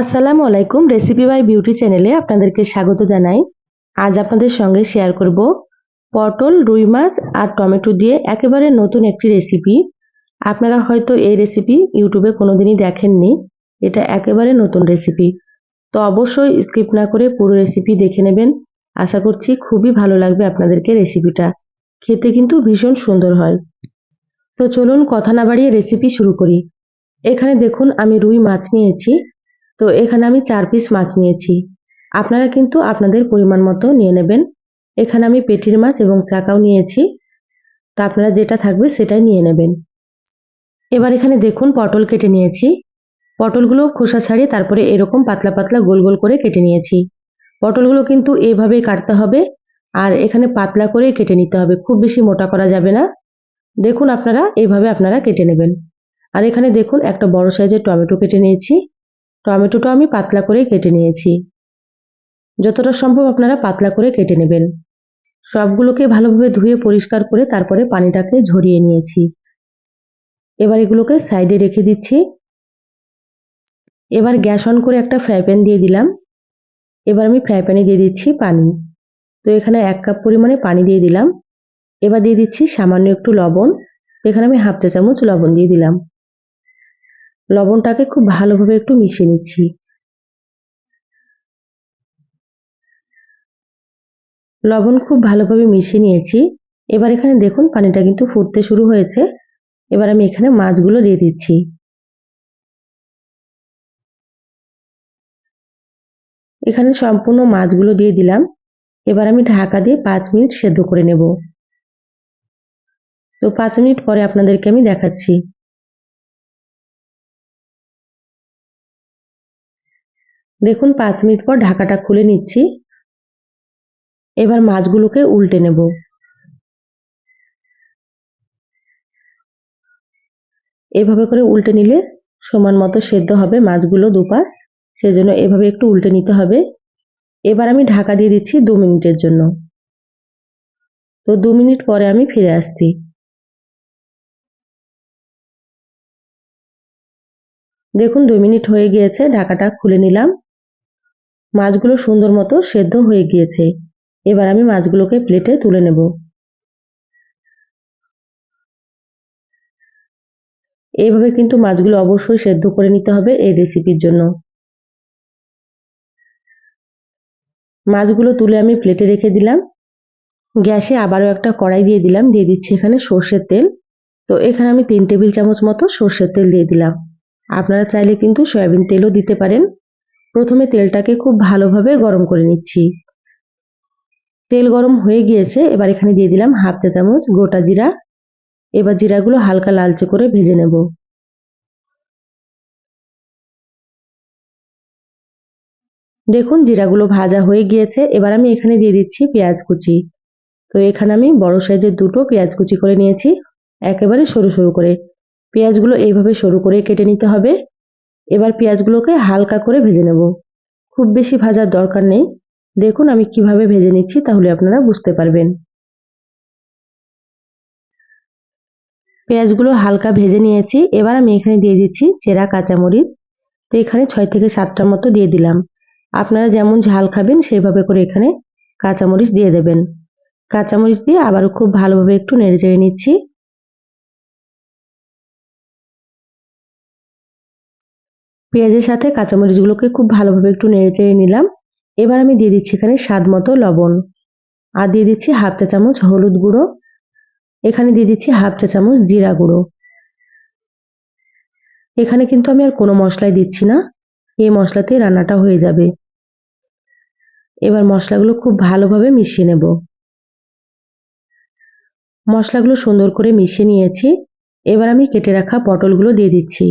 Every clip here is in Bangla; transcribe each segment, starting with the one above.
আসসালামু আলাইকুম রেসিপি বাই বিউটি চ্যানেলে আপনাদেরকে স্বাগত জানাই। আজ আপনাদের সঙ্গে শেয়ার করব পটল, রুই মাছ আর টমেটো দিয়ে একেবারে নতুন একটি রেসিপি আপনারা হয়তো এই রেসিপি ইউটিউবে কোনোদিনই দেখেননি। এটা একেবারে নতুন রেসিপি তো অবশ্যই স্কিপ না করে পুরো রেসিপি দেখে নেবেন। আশা করছি খুবই ভালো লাগবে আপনাদেরকে রেসিপিটা খেতে কিন্তু ভীষণ সুন্দর হয়। তো চলুন কথা না বাড়িয়ে রেসিপি শুরু করি। এখানে দেখুন আমি রুই মাছ নিয়েছি। তো এখানে আমি চার পিস মাছ নিয়েছি। আপনারা কিন্তু আপনাদের পরিমাণ মতো নিয়ে নেবেন। এখানে আমি পেটির মাছ এবং চাকাও নিয়েছি। তো আপনারা যেটা থাকবে সেটাই নিয়ে নেবেন। এবার এখানে দেখুন পটল কেটে নিয়েছি। পটলগুলো খোসা ছাড়িয়ে তারপরে এরকম পাতলা পাতলা গোল গোল করে কেটে নিয়েছি। পটলগুলো কিন্তু এভাবেই কাটতে হবে আর এখানে পাতলা করে কেটে নিতে হবে। খুব বেশি মোটা করা যাবে না। দেখুন আপনারা এভাবে আপনারা কেটে নেবেন। আর এখানে দেখুন একটা বড় সাইজের টমেটো কেটে নিয়েছি। টমেটোটা আমি পাতলা করে কেটে নিয়েছি। যতটা সম্ভব আপনারা পাতলা করে কেটে নেবেন। সবগুলোকে ভালোভাবে ধুয়ে পরিষ্কার করে তারপরে পানিটাকে ঝরিয়ে নিয়েছি। এবার এগুলোকে সাইডে রেখে দিচ্ছি। এবার গ্যাস অন করে একটা ফ্রাই প্যান দিয়ে দিলাম। এবার আমি ফ্রাই প্যানে দিয়ে দিচ্ছি পানি। তো এখানে এক কাপ পরিমাণে পানি দিয়ে দিলাম। এবার দিয়ে দিচ্ছি সামান্য একটু লবণ। এখানে আমি হাফ চা চামচ লবণ দিয়ে দিলাম। লবণটাকে খুব ভালোভাবে একটু মিশিয়ে নিচ্ছি। লবণ খুব ভালোভাবে মিশিয়ে নিয়েছি। এবার এখানে দেখুন, পানিটা কিন্তু ফুটতে শুরু হয়েছে। এবার আমি এখানে মাছগুলো দিয়ে দিচ্ছি। এখানে সম্পূর্ণ মাছগুলো দিয়ে দিলাম। এবার আমি ঢাকা দিয়ে পাঁচ মিনিট সেদ্ধ করে নেব। তো পাঁচ মিনিট পরে আপনাদেরকে আমি দেখাচ্ছি। দেখুন, পাঁচ মিনিট পর ঢাকাটা খুলে নিচ্ছি। এবার মাছগুলোকে উল্টে নেব। এভাবে করে উল্টে নিলে সমান মতো সেদ্ধ হবে মাছগুলো দুপাশ। সেজন্য এভাবে একটু উল্টে নিতে হবে। এবার আমি ঢাকা দিয়ে দিচ্ছি দু মিনিটের জন্য। তো দু মিনিট পরে আমি ফিরে আসছি। দেখুন দুই মিনিট হয়ে গিয়েছে, ঢাকাটা খুলে নিলাম। মাছগুলো সুন্দর মতো সেদ্ধ হয়ে গিয়েছে। এবার আমি মাছগুলোকে প্লেটে তুলে নেব। এইভাবে কিন্তু মাছগুলো অবশ্যই সেদ্ধ করে নিতে হবে এই রেসিপির জন্য। মাছগুলো তুলে আমি প্লেটে রেখে দিলাম। গ্যাসে আবারও একটা কড়াই দিয়ে দিলাম, দিয়ে দিচ্ছি এখানে সর্ষের তেল। তো এখানে আমি তিন টেবিল চামচ মতো সর্ষের তেল দিয়ে দিলাম। আপনারা চাইলে কিন্তু সয়াবিন তেলও দিতে পারেন। প্রথমে তেলটাকে খুব ভালোভাবে গরম করে নিচ্ছি। তেল গরম হয়ে গিয়েছে, এবার এখানে দিয়ে দিলাম হাফ চা চামচ গোটা জিরা। এবার জিরাগুলো হালকা লালচে করে ভেজে নেব। দেখুন জিরাগুলো ভাজা হয়ে গিয়েছে, এবার আমি এখানে দিয়ে দিচ্ছি পেঁয়াজ কুচি। তো এখানে আমি বড় সাইজের দুটো পেঁয়াজ কুচি করে নিয়েছি, একেবারে সরু সরু করে। পেঁয়াজগুলো এইভাবে সরু করে কেটে নিতে হবে। এবার পেঁয়াজগুলোকে হালকা করে ভেজে নেব। খুব বেশি ভাজার দরকার নেই। দেখুন আমি কীভাবে ভেজে নিচ্ছি, তাহলে আপনারা বুঝতে পারবেন। পেঁয়াজগুলো হালকা ভেজে নিয়েছি। এবার আমি এখানে দিয়ে দিচ্ছি চেরা কাঁচামরিচ। তো এখানে ছয় থেকে সাতটার মতো দিয়ে দিলাম। আপনারা যেমন ঝাল খাবেন সেইভাবে করে এখানে কাঁচামরিচ দিয়ে দেবেন। কাঁচামরিচ দিয়ে আবারও খুব ভালোভাবে একটু নেড়ে চেড়ে নিচ্ছি। পেঁয়াজের সাথে কাঁচামরিচগুলোকে খুব ভালোভাবে একটু নেড়ে চেড়ে নিলাম। এবার আমি দিয়ে দিচ্ছি এখানে স্বাদ মতো লবণ। আর দিয়ে দিচ্ছি হাফ চা চামচ হলুদ গুঁড়ো। এখানে দিয়ে দিচ্ছি হাফ চা চামচ জিরা গুঁড়ো। এখানে কিন্তু আমি আর কোনো মশলাই দিচ্ছি না। এই মশলাতেই রান্নাটা হয়ে যাবে। এবার মশলাগুলো খুব ভালোভাবে মিশিয়ে নেব। মশলাগুলো সুন্দর করে মিশিয়ে নিয়েছি। এবার আমি কেটে রাখা পটলগুলো দিয়ে দিচ্ছি।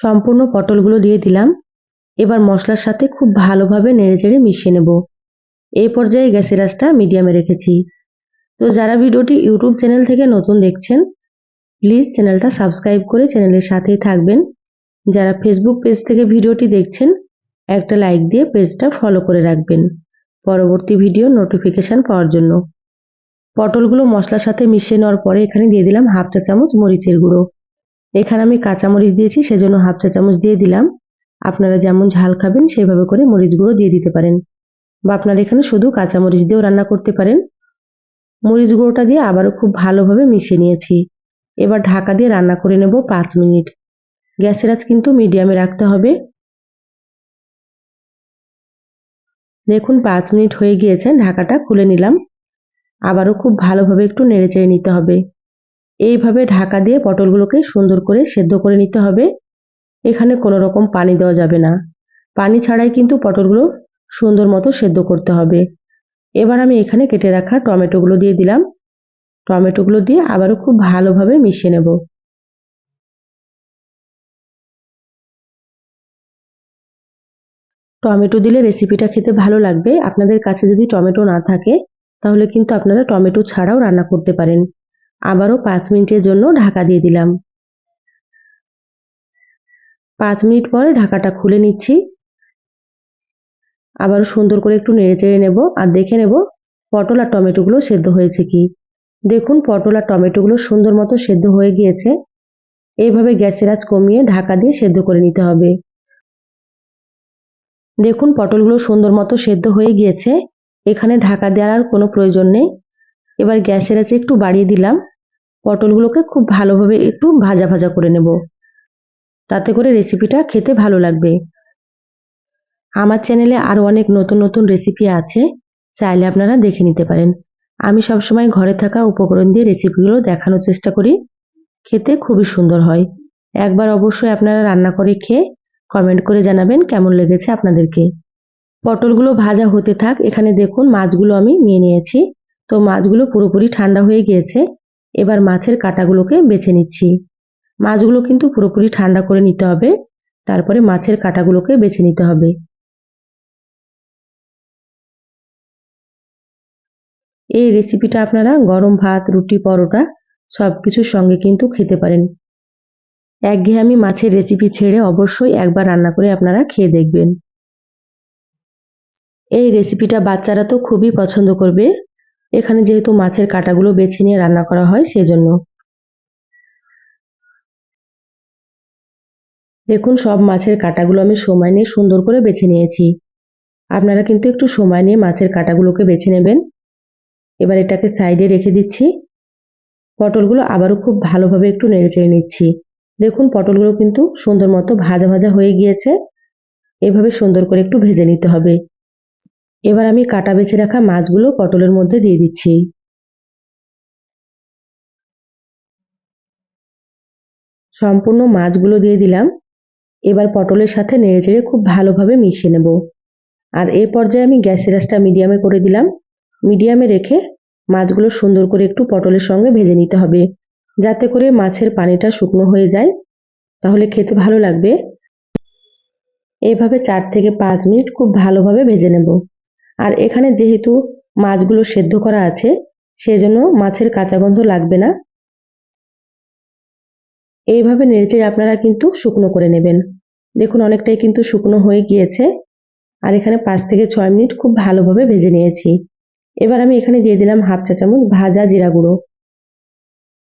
সম্পূর্ণ পটলগুলো দিয়ে দিলাম। এবার মশলার সাথে খুব ভালোভাবে নেড়েচেড়ে মিশিয়ে নেব। এই পর্যায়ে গ্যাসের আঁচটা মিডিয়ামে রেখেছি। তো যারা ভিডিওটি ইউটিউব চ্যানেল থেকে নতুন দেখছেন, প্লিজ চ্যানেলটা সাবস্ক্রাইব করে চ্যানেলের সাথেই থাকবেন। যারা ফেসবুক পেজ থেকে ভিডিওটি দেখছেন, একটা লাইক দিয়ে পেজটা ফলো করে রাখবেন। পরবর্তী ভিডিও নোটিফিকেশান পাওয়ার জন্য। পটলগুলো মশলার সাথে মিশিয়ে নেওয়ার পরে এখানে দিয়ে দিলাম হাফ চা চামচ মরিচের গুঁড়ো। এখানে আমি কাঁচা মরিচ দিয়েছি, সেজন্য হাফ চা চামচ দিয়ে দিলাম। আপনারা যেমন ঝাল খাবেন সেইভাবে করে মরিচ গুঁড়ো দিয়ে দিতে পারেন। বা আপনারা এখানে শুধু কাঁচা মরিচ দিয়েও রান্না করতে পারেন। মরিচ গুঁড়োটা দিয়ে আবারও খুব ভালোভাবে মিশিয়ে নিয়েছি। এবার ঢাকা দিয়ে রান্না করে নেব পাঁচ মিনিট। গ্যাসের আঁচ কিন্তু মিডিয়ামে রাখতে হবে। দেখুন, পাঁচ মিনিট হয়ে গিয়েছে, ঢাকাটা খুলে নিলাম। আবারও খুব ভালোভাবে একটু নেড়েচেড়ে নিতে হবে। এইভাবে ঢাকা দিয়ে পটলগুলোকে সুন্দর করে সেদ্ধ করে নিতে হবে। এখানে কোনো রকম পানি দেওয়া যাবে না। পানি ছাড়াই কিন্তু পটলগুলো সুন্দর মতো সেদ্ধ করতে হবে। এবার আমি এখানে কেটে রাখা টমেটোগুলো দিয়ে দিলাম। টমেটোগুলো দিয়ে আবারও খুব ভালোভাবে মিশিয়ে নেব। টমেটো দিলে রেসিপিটা খেতে ভালো লাগবে। আপনাদের কাছে যদি টমেটো না থাকে, তাহলে কিন্তু আপনারা টমেটো ছাড়াও রান্না করতে পারেন। আবারও পাঁচ মিনিটের জন্য ঢাকা দিয়ে দিলাম। পাঁচ মিনিট পরে ঢাকাটা খুলে নিচ্ছি। আবারও সুন্দর করে একটু নেড়ে চেড়ে নেব আর দেখে নেব পটল আর টমেটোগুলো সেদ্ধ হয়েছে কি। দেখুন, পটল আর টমেটোগুলো সুন্দর মতো সেদ্ধ হয়ে গিয়েছে। এইভাবে গ্যাসের আঁচ কমিয়ে ঢাকা দিয়ে সেদ্ধ করে নিতে হবে। দেখুন, পটলগুলো সুন্দর মতো সেদ্ধ হয়ে গিয়েছে। এখানে ঢাকা দেওয়ার আর কোনো প্রয়োজন নেই। এবার গ্যাসের আছে একটু বাড়িয়ে দিলাম। পটলগুলোকে খুব ভালোভাবে একটু ভাজা ভাজা করে নেব। তাতে করে রেসিপিটা খেতে ভালো লাগবে। আমার চ্যানেলে আরও অনেক নতুন নতুন রেসিপি আছে। চাইলে আপনারা দেখে নিতে পারেন। আমি সবসময় ঘরে থাকা উপকরণ দিয়ে রেসিপিগুলো দেখানোর চেষ্টা করি। খেতে খুবই সুন্দর হয়। একবার অবশ্যই আপনারা রান্না করে খেয়ে কমেন্ট করে জানাবেন কেমন লেগেছে আপনাদেরকে। পটলগুলো ভাজা হতে থাক। এখানে দেখুন, মাছগুলো আমি নিয়ে নিয়েছি। তো মাছগুলো পুরোপুরি ঠান্ডা হয়ে গিয়েছে। এবার মাছের কাটাগুলোকে বেছে নিচ্ছি। মাছগুলো কিন্তু পুরোপুরি ঠান্ডা করে নিতে হবে। তারপরে মাছের কাটাগুলোকে বেছে নিতে হবে। এই রেসিপিটা আপনারা গরম ভাত, রুটি, পরোটা সব কিছুর সঙ্গে কিন্তু খেতে পারেন। একঘেয়েমি মাছের রেসিপি ছেড়ে অবশ্যই একবার রান্না করে আপনারা খেয়ে দেখবেন। এই রেসিপিটা বাচ্চারা তো খুবই পছন্দ করবে। এখানে যেহেতু মাছের কাটাগুলো বেছে নিয়ে রান্না করা হয়, সেজন্য। দেখুন, সব মাছের কাটাগুলো আমি সময় নিয়ে সুন্দর করে বেছে নিয়েছি। আপনারা কিন্তু একটু সময় নিয়ে মাছের কাটাগুলোকে বেছে নেবেন। এবার এটাকে সাইডে রেখে দিচ্ছি। পটলগুলো আবারও খুব ভালোভাবে একটু নেড়ে চেড়ে নিচ্ছি। দেখুন, পটলগুলো কিন্তু সুন্দর মতো ভাজা ভাজা হয়ে গিয়েছে। এভাবে সুন্দর করে একটু ভেজে নিতে হবে। এবার আমি কাটা বেছে রাখা মাছগুলো পটলের মধ্যে দিয়ে দিচ্ছি। সম্পূর্ণ মাছগুলো দিয়ে দিলাম। এবার পটলের সাথে নেড়ে চেড়ে খুব ভালোভাবে মিশিয়ে নেব। আর এ পর্যায়ে আমি গ্যাসের আঁচটা মিডিয়ামে করে দিলাম। মিডিয়ামে রেখে মাছগুলো সুন্দর করে একটু পটলের সঙ্গে ভেজে নিতে হবে। যাতে করে মাছের পানিটা শুকনো হয়ে যায়। তাহলে খেতে ভালো লাগবে। এভাবে চার থেকে পাঁচ মিনিট খুব ভালোভাবে ভেজে নেব। আর এখানে যেহেতু মাছগুলো সেদ্ধ করা আছে, সেজন্য মাছের কাঁচা গন্ধ লাগবে না। এইভাবে নেড়েচেড়ে আপনারা কিন্তু শুকনো করে নেবেন। দেখুন, অনেকটাই কিন্তু শুকনো হয়ে গিয়েছে। আর এখানে পাঁচ থেকে ছয় মিনিট খুব ভালোভাবে ভেজে নিয়েছি। এবার আমি এখানে দিয়ে দিলাম হাফ চা চামচ ভাজা জিরা গুঁড়ো।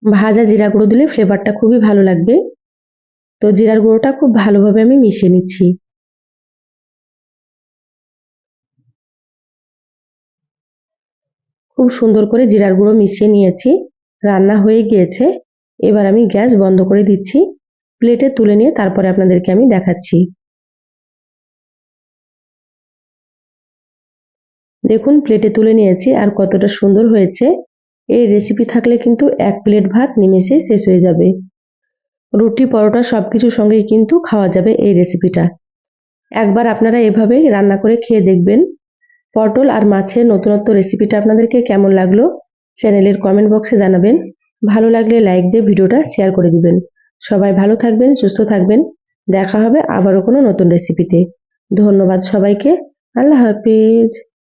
ভাজা জিরা গুঁড়ো দিলে ফ্লেভারটা খুবই ভালো লাগবে। তো জিরার গুঁড়োটা খুব ভালোভাবে আমি মিশিয়ে নিচ্ছি। খুব সুন্দর করে জিরার গুঁড়ো মিশিয়ে নিয়েছি। রান্না হয়ে গিয়েছে। এবার আমি গ্যাস বন্ধ করে দিচ্ছি। প্লেটে তুলে নিয়ে তারপরে আপনাদেরকে আমি দেখাচ্ছি। দেখুন, প্লেটে তুলে নিয়েছি আর কতটা সুন্দর হয়েছে। এই রেসিপি থাকলে কিন্তু এক প্লেট ভাত নিমেষে শেষ হয়ে যাবে। রুটি, পরোটা সব কিছুর সঙ্গেই কিন্তু খাওয়া যাবে এই রেসিপিটা একবার আপনারা এভাবেই রান্না করে খেয়ে দেখবেন। পটল আর মাছের নতুনত্ব রেসিপিটা আপনাদেরকে কেমন লাগল চ্যানেলের কমেন্ট বক্সে জানাবেন। ভালো লাগলে লাইক দিয়ে ভিডিওটা শেয়ার করে দিবেন। সবাই ভালো থাকবেন, সুস্থ থাকবেন। দেখা হবে আবারও কোনো নতুন রেসিপিতে ধন্যবাদ সবাইকে। আল্লাহ হাফিজ।